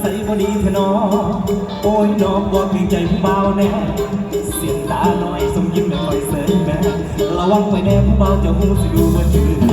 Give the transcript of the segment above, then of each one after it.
ใส่บอดีเถนอโอ้ยน้องบอกถึงใจผู้เบาแน่ เสียงตาน้อยสมยิ้มแบบคอยเสิยแม่ระวังไปแน่ผู้เบาจะหูสิดูบ่จืด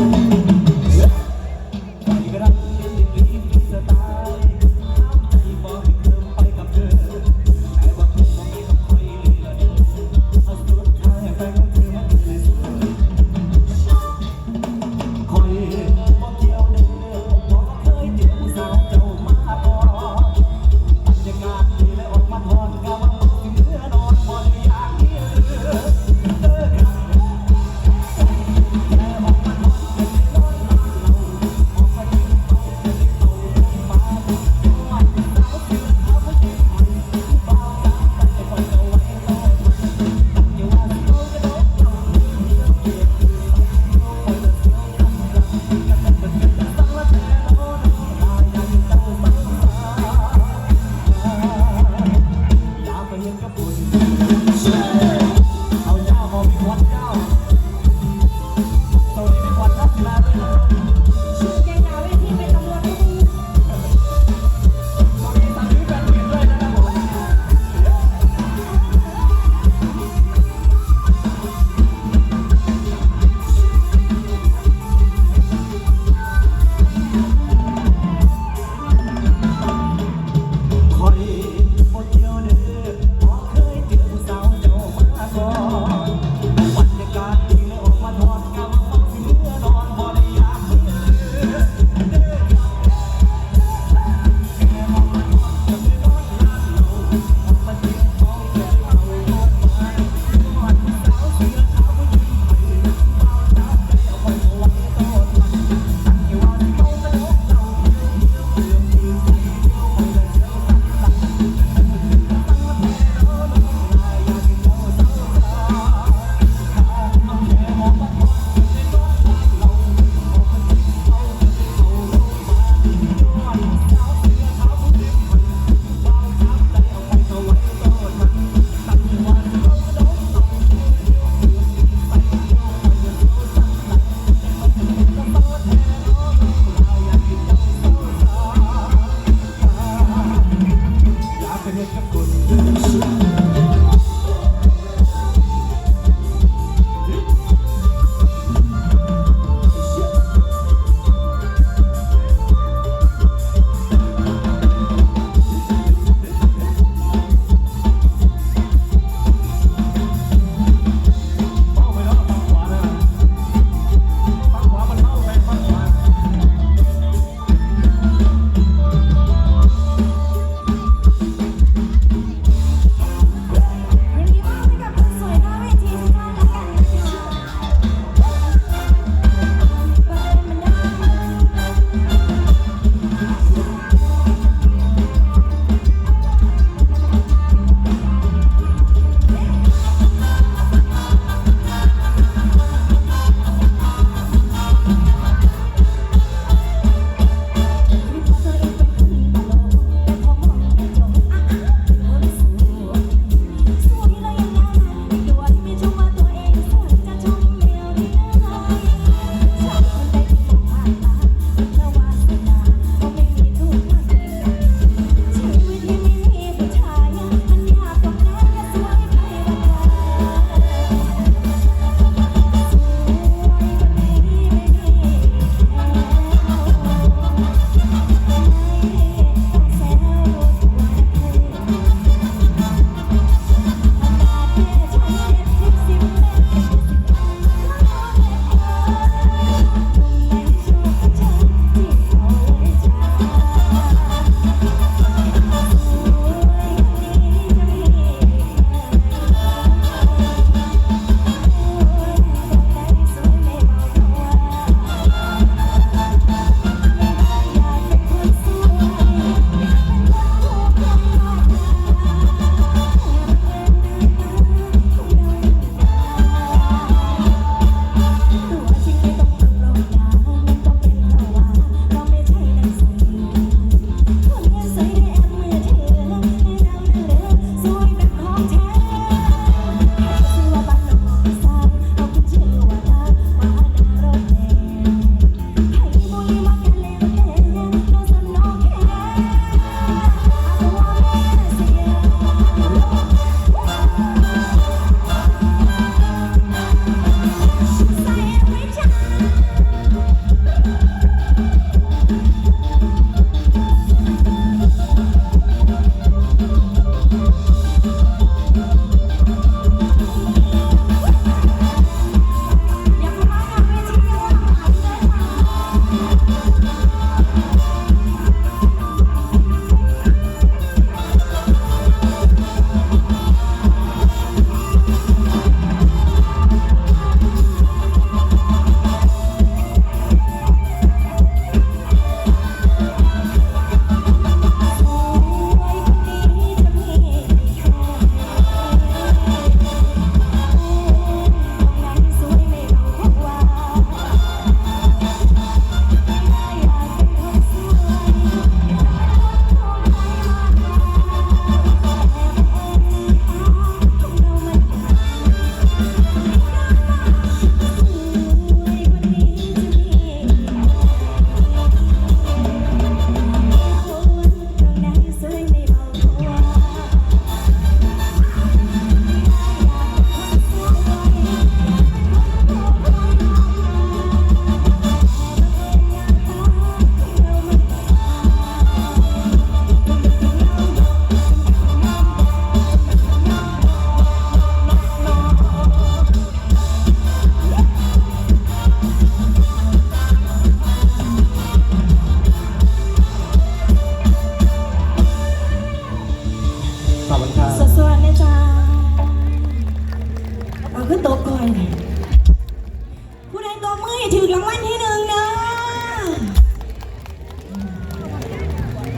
ถือรางวัลที่หนึ่งนะ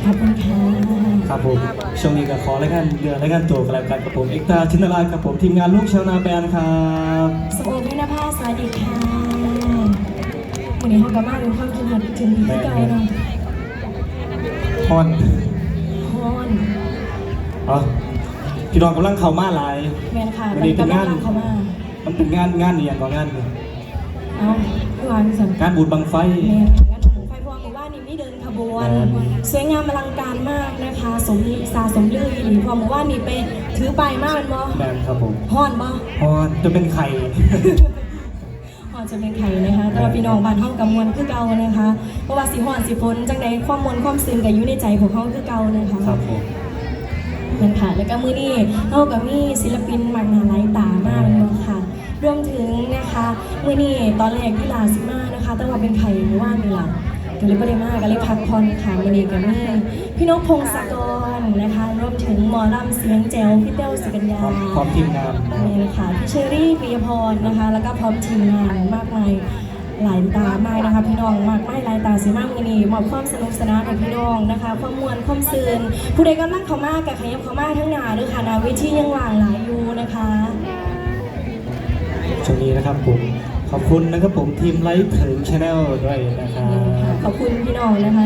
ขอบคุณค่ะครับผมช่วงนี้ก็ขอรายการเดือนรายการตัวกับรายการกับผมเอ็กตาชินราชกับผมทีมงานลูกชาวนาแบนครับสโอพินภาสวัสดีค่ะวันนี้เขากลับมาดูความคิดเห็นถึงพี่เก่าเนาะฮอนฮอนอ๋อพี่น้องกำลังเข้ามาหลายแมนค่ะวันนี้เป็นงานกำลัเขามา มันเป็นงานงานอหย่างก่อนงานหนึ่งเอ้าพี่วานสั่งงานบุญบังไฟ แมนงานของไฟพวงหมู่บ้านนี้นี่เดินขบวนแม่นสวยงามอลังการมากนะคะ สมสาสมลือหรือพวงหมู่บ้านนี้ไปถือไปมากเป็นบ่แบนครับผมฮอนบ่ฮอนจะเป็นไข่ฮอนจะเป็นไข่นะคะแต่ว่าพี่น้องบ้านเฮากับมวลคือเก่านะคะเพราะว่าสิฮอนสิพ้นจังใดความมวลความซึ้งก็อยู่ในใจของเฮาคือเก่านะคะครับผม นั่นค่ะแล้วก็มือนี้เท่ากับมีศิลปินมากหนาหลายตามากเลยค่ะ รวมถึงนะคะมือนี้ตอนแรกที่ลาซิมานะคะ แต่ว่าเป็นไข่หรือว่ามีหลังก็เลยไม่ได้มากก็เลยพักผ่อนค่ะมือนี้กับมีพี่นกพงศกรนะคะรวมถึงหมอลำเสียงแจ๋วพี่เต้วสุกัญญาพร้อมพร้อมทีมงานนี่นะคะพี่เชอรี่ปิยพรนะคะ แล้วก็พร้อมทีมงานมากมายหลายตามากนะคะพี่น้องมากไม่หลายตาสีมากมือนี้มอบความสนุกสนานให้พี่น้องนะคะ ความมวลความซื่นผู้ใดกำลังเข้ามากับขยับเข้ามาทั้งหนาด้วยค่ะนาเวิธียังว่างหลายอยู่นะคะ ช่วงนี้นะครับผมขอบคุณนะครับผมทีมไลฟ์ถึงชาแนลด้วยนะครับ ขอบคุณพี่น้องนะคะ